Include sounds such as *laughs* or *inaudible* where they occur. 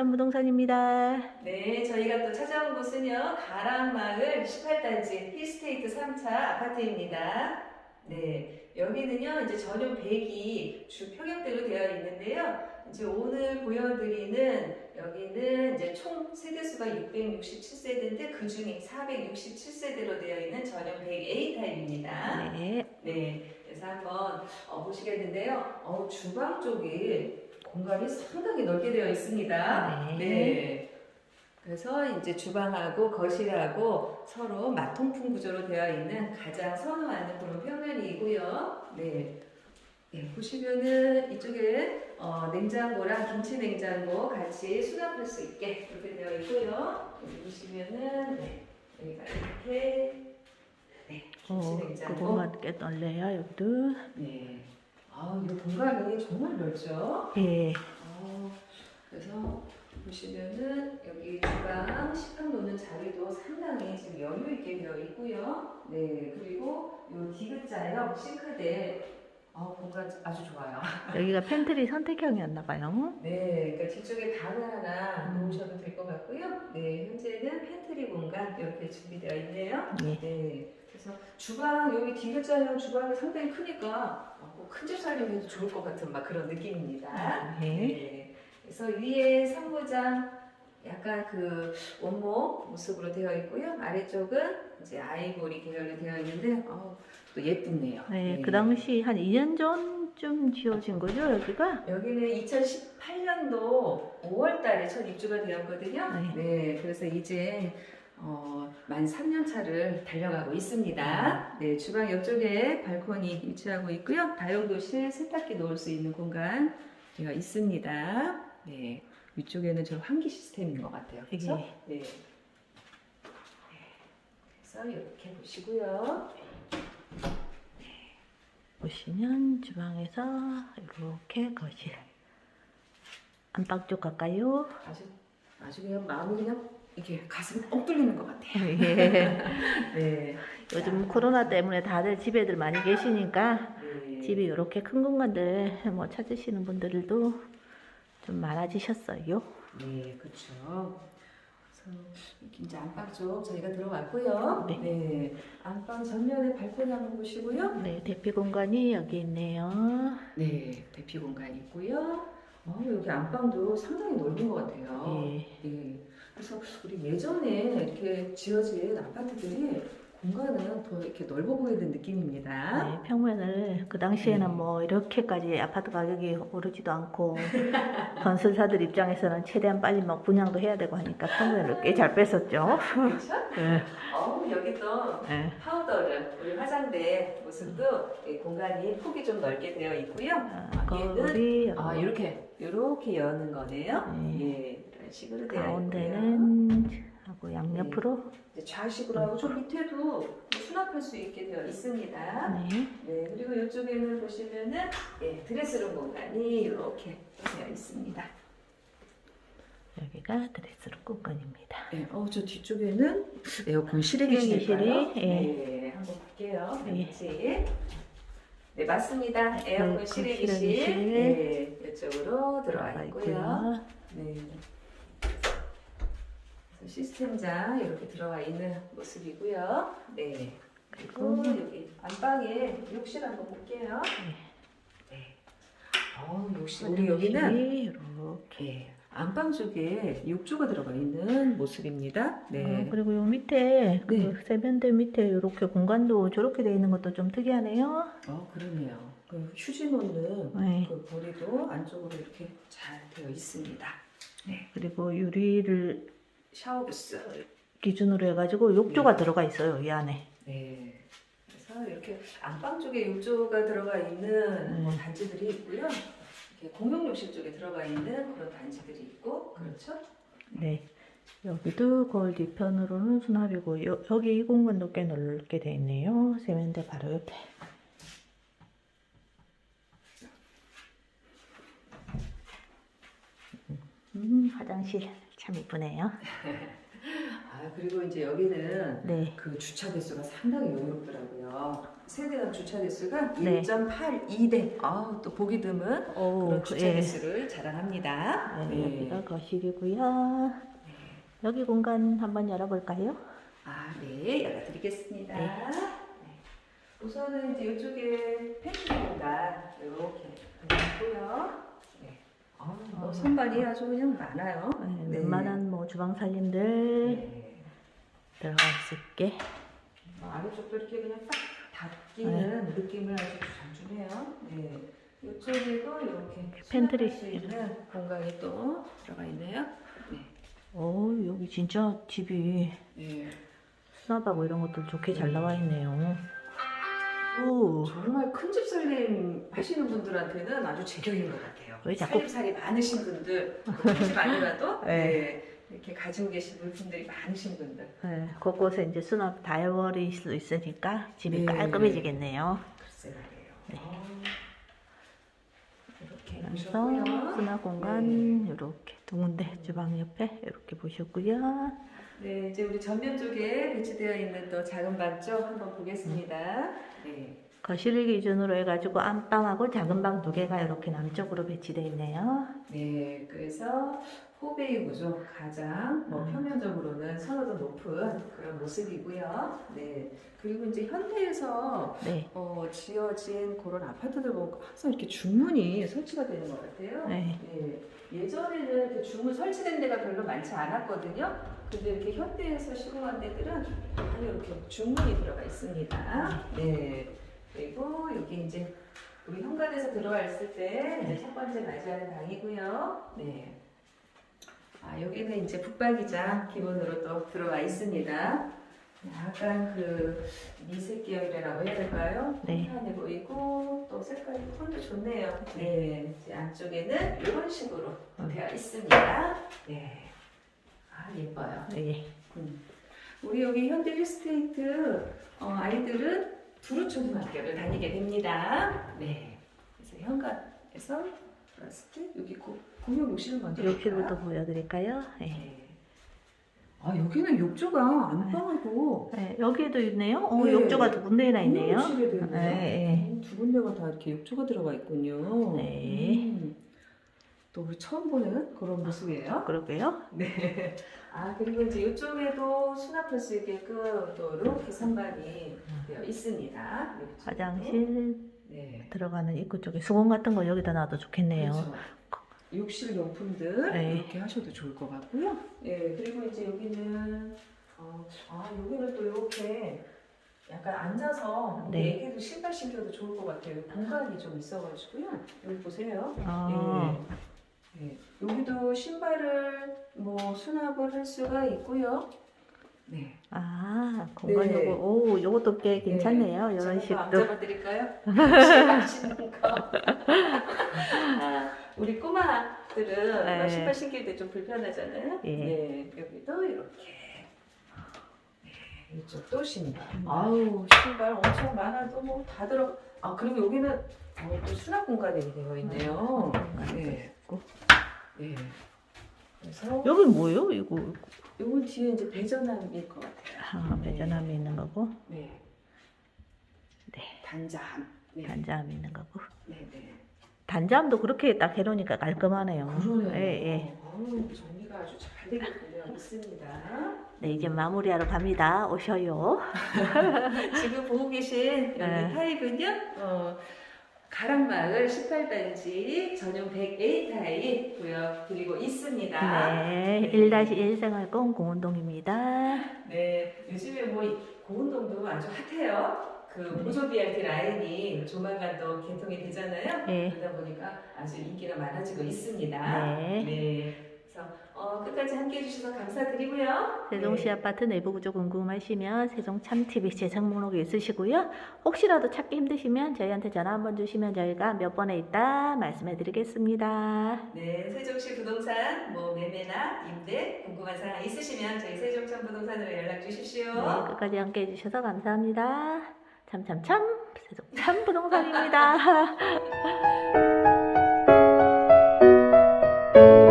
인천부동산입니다. 네, 저희가 또 찾아온 곳은요, 가랑마을 18단지 힐스테이트 3차 아파트입니다. 네, 여기는요, 이제 전용 100이 주 평형대로 되어 있는데요. 이제 오늘 보여드리는 여기는 이제 총 세대수가 667세대인데 그 중에 467세대로 되어 있는 전용 100A 타입입니다. 네. 네, 그래서 한번 어, 보시겠는데요. 어, 주방 쪽이 공간이 상당히 넓게 되어 있습니다. 네. 네. 그래서 이제 주방하고 거실하고 서로 마통풍 구조로 되어 있는 가장 선호하는 그런 평면이고요. 네. 네, 보시면은 이쪽에 어, 냉장고랑 김치 냉장고 같이 수납할 수 있게 이렇게 되어 있고요. 여기 보시면은 네, 여기가 이렇게 네, 김치 어, 그 냉장고. 공간 꽤 넓네요, 여기도. 네. 아, 이 공간이 정말 넓죠? 예. 아, 그래서 보시면은 여기 주방 식탁 놓는 자리도 상당히 지금 여유 있게 되어 있고요. 네, 그리고 요 디귿자형 싱크대 아, 공간 아주 좋아요. *laughs* 여기가 팬트리 선택형이었나 봐요. 네, 그러니까 뒤쪽에 방을 하나 음. 놓으셔도 될 것 같고요. 네, 현재는 팬트리 공간 이렇게 준비되어 있네요. 예. 네. 그래서 주방 여기 디귿자형 주방이 상당히 크니까 어, 큰 집 살림해도 좋을 것 같은 막 그런 느낌입니다. 네. 네. 그래서 위에 상부장 약간 그 원목 모습으로 되어 있고요. 아래쪽은 이제 아이보리 계열로 되어 있는데 어, 또 예쁘네요. 네, 그 당시 한 2년 전쯤 지어진 거죠, 여기가? 여기는 2018년도 5월 달에 첫 입주가 되었거든요. 네. 네, 그래서 이제 어, 만 3년 차를 달려가고 있습니다. 네, 주방 옆쪽에 발코니 위치하고 있고요. 다용도실 세탁기 놓을 수 있는 공간 되어 있습니다. 네, 위쪽에는 저 환기 시스템인 것 같아요. 그렇죠? 예. 네. 그래서 이렇게 보시고요. 보시면 주방에서 이렇게 거실. 안방 쪽 갈까요? 아주 아주 그냥 마음이 그냥 이렇게 가슴이 뻥 뚫리는 것 같아요. 예. *laughs* 네. 요즘 코로나 때문에 다들 집에들 많이 계시니까 네. 집이 이렇게 큰 공간들 뭐 찾으시는 분들도 좀 많아지셨어요. 네, 그렇죠. 그래서 이제 안방 쪽 저희가 들어왔고요. 네. 안방 전면에 발코니 한번 보시고요. 네, 대피 공간이 여기 있네요. 네, 대피 공간 있고요. 어, 여기 안방도 상당히 넓은 것 같아요. 예. 네. 그래서 우리 예전에 이렇게 지어진 아파트들이 공간은 더 이렇게 넓어 보이는 느낌입니다. 네, 평면을 그 당시에는 네. 뭐 이렇게까지 아파트 가격이 오르지도 않고 *laughs* 건설사들 입장에서는 최대한 빨리 막 분양도 해야 되고 하니까 평면을 꽤 잘 뺐었죠. 그렇죠? *laughs* 네. 어, 여기 또 네. 파우더를 우리 화장대 모습도 이 공간이 폭이 좀 넓게 되어 있고요. 아, 거울이 아 이렇게 이렇게 여는 거네요. 네. 예, 이런 식으로 되어. 가운데는 하고 양옆으로 이제 좌식으로 하고 저 밑에도 수납할 수 있게 되어 있습니다. 네. 네, 그리고 이쪽에는 보시면은 예, 드레스룸 공간이 이렇게 되어 있습니다. 여기가 드레스룸 공간입니다. 네, 어, 저 뒤쪽에는 에어컨? 실외기실이, 예. 네, 한번 볼게요. 예. 같이. 네, 맞습니다. 에어컨 실외기실. 네, 이쪽으로 들어와 있고요. 있고요. 네. 시스템장 이렇게 들어와 있는 모습이고요. 네. 그리고 그리고 여기 안방에 욕실 한번 볼게요. 네. 어, 욕실. 우리 여기는 이렇게. 네, 안방 쪽에 욕조가 들어가 있는 모습입니다. 네. 어, 그리고 요 밑에 그 네. 세면대 밑에 이렇게 공간도 저렇게 되어 있는 것도 좀 특이하네요. 어, 그러네요. 그 휴지 놓는 네. 그 고리도 안쪽으로 이렇게 잘 되어 있습니다. 그리고 유리를 샤워부스. 기준으로 해가지고 욕조가 들어가 있어요 이 안에. 네. 그래서 이렇게 안방 쪽에 욕조가 들어가 있는 뭐 네. 단지들이 있고요. 이렇게 공용 욕실 쪽에 들어가 있는 그런 단지들이 있고, 그렇죠? 네. 여기도 거울 뒤편으로는 수납이고 여, 여기 이 공간도 꽤 넓게 돼 있네요. 세면대 바로 옆에. 음, 화장실 참 이쁘네요. 아, *laughs* 아 그리고 이제 여기는 네. 그 주차 대수가 상당히 여유롭더라고요. 세대당 주차 대수가 네. 1.82대. 아또 보기 드문 오, 그런 주차 예. 대수를 자랑합니다. 네, 네. 여기가 거실이고요. 여기 공간 한번 열어볼까요? 아, 네, 열어드리겠습니다. 네. 네. 우선은 이제 이쪽에 공간 이렇게 있고요. 네. 아, 뭐 선반이 아주 그냥 많아요. 네, 네. 웬만한 뭐 주방 살림들 네. 들어갈 수 있게. 어, 아래쪽도 이렇게 그냥 딱 닫기는 느낌을 아주 잘 주네요. 네. 이쪽에도 이렇게 팬트리. 있는 공간이 또 들어가 있네요. 네. 오, 여기 진짜 집이 네. 수납하고 이런 것들 좋게 잘 나와 있네요. 오, 정말 큰 집 살림 하시는 분들한테는 아주 제격인 것 같아요. 왜 자꾸- 살림살이 많으신 분들, 아니라도 *laughs* 네. 네. 이렇게 가지고 계신 물품들이 많으신 분들. 네, 곳곳에 이제 수납 다 해버릴 수 있으니까 집이 네. 깔끔해지겠네요. 글쎄 말이에요. 네. 아, 이렇게 그래서 보셨고요. 수납 공간 이렇게 두 군데 주방 옆에 이렇게 보셨고요. 네, 이제 우리 전면 쪽에 배치되어 있는 또 작은 방 쪽 한번 보겠습니다. 네. 거실을 기준으로 해가지고 안방하고 작은 방 두 개가 이렇게 남쪽으로 배치되어 있네요. 네, 그래서 호베이 구조 가장 뭐 음. 표면적으로는 선호도 높은 그런 모습이고요. 네, 그리고 이제 현대에서 네, 어, 지어진 그런 아파트들 보면 항상 이렇게 중문이 설치가 되는 것 같아요. 네. 네, 예전에는 이렇게 중문 설치된 데가 별로 많지 않았거든요. 근데 이렇게 현대에서 시공한 데들은 다 이렇게 중문이 들어가 있습니다. 네. 그리고 여기 이제 우리 현관에서 들어왔을 때첫 번째 맞이하는 방이고요. 네. 아, 여기는 이제 북박이장 기본으로 또 들어와 있습니다. 약간 그 미색 계열이라고 해야 될까요? 네. 편해 보이고 또 색깔이 톤도 좋네요. 네, 이제 안쪽에는 이런 식으로 음. 되어 있습니다. 네, 아 예뻐요. 네. 음. 우리 여기 현대 힐스테이트 어, 아이들은 두루초등학교를 다니게 됩니다. 네, 그래서 현관에서 들어왔을 때 여기 고, 공용 욕실을 먼저 욕실부터 볼까요? 보여드릴까요? 네. 네. 아 여기는 욕조가 안방하고 네, 여기에도 있네요. 어, 네. 욕조가 두 군데나 있네요. 욕실에 되네요. 네, 음, 두 군데가 다 이렇게 욕조가 들어가 있군요. 네. 음. 또 우리 처음 보는 그런 모습이에요. 그러게요. 네. 아 그리고 이제 이쪽에도 수납할 수 있게끔 또 이렇게 선반이 되어 있습니다. 화장실 네. 들어가는 입구 쪽에 수건 같은 거 여기다 놔도 좋겠네요. 그렇죠. 욕실 용품들 네. 이렇게 하셔도 좋을 것 같고요. 예, 그리고 이제 여기는 어, 아 여기는 또 이렇게 약간 앉아서 네. 애기도 신발 신겨도 좋을 것 같아요. 공간이 좀 있어가지고요. 여기 보세요. 아, 예. 예. 여기도 신발을 뭐 수납을 할 수가 있고요. 네. 아, 공간 네. 요거, 오, 요것도 꽤 괜찮네요. 네. 이런 식도. 앉아봐드릴까요? 신발 거. *laughs* 아, 우리 꼬마들은 네. 막 신발 신길 때 좀 불편하잖아요. 예. 네, 여기도 이렇게. 네, 이쪽도 신발. 음. 아우 신발 엄청 많아도 뭐 다 들어. 아 그리고 여기는 어, 또 수납 공간이 되어 있네요. 네. 네. 그래서 여기 뭐예요? 이거 요건 뒤에 이제 배전함일 것 같아요. 아, 배전함이 있는 거고, 네. 네. 단잠. 네. 단자함이 있는 거고. 네, 네. 단자함도 그렇게 딱 해놓으니까 깔끔하네요. 그러네요. 예, 예. 정리가 아주 잘 되어 있습니다. 네, 이제 마무리하러 갑니다. 오셔요. *laughs* 지금 보고 계신 여기 네. 타입은요, 어, 가락마을 18단지 전용 100A 타입 구역드리고 있습니다. 네, 1-1 생활권 공운동입니다. 네, 요즘에 뭐이 고운동도 아주 핫해요. 그 보조 BRT 라인이 조만간 또 개통이 되잖아요. 네. 그러다 보니까 아주 인기가 많아지고 있습니다. 네. 네. 그래서 어, 끝까지 함께 해 주셔서 감사드리고요. 세종시 네. 아파트 내부 구조 궁금하시면 세종 참TV 재생 목록에 있으시고요. 혹시라도 찾기 힘드시면 저희한테 전화 한번 주시면 저희가 몇 번에 있다 말씀해 드리겠습니다. 네, 세종시 부동산 뭐 매매나 임대 궁금한 사항 있으시면 저희 세종천 부동산으로 연락 주십시오. 네, 끝까지 함께 해 주셔서 감사합니다. 참참참 세종 참 부동산입니다. *laughs*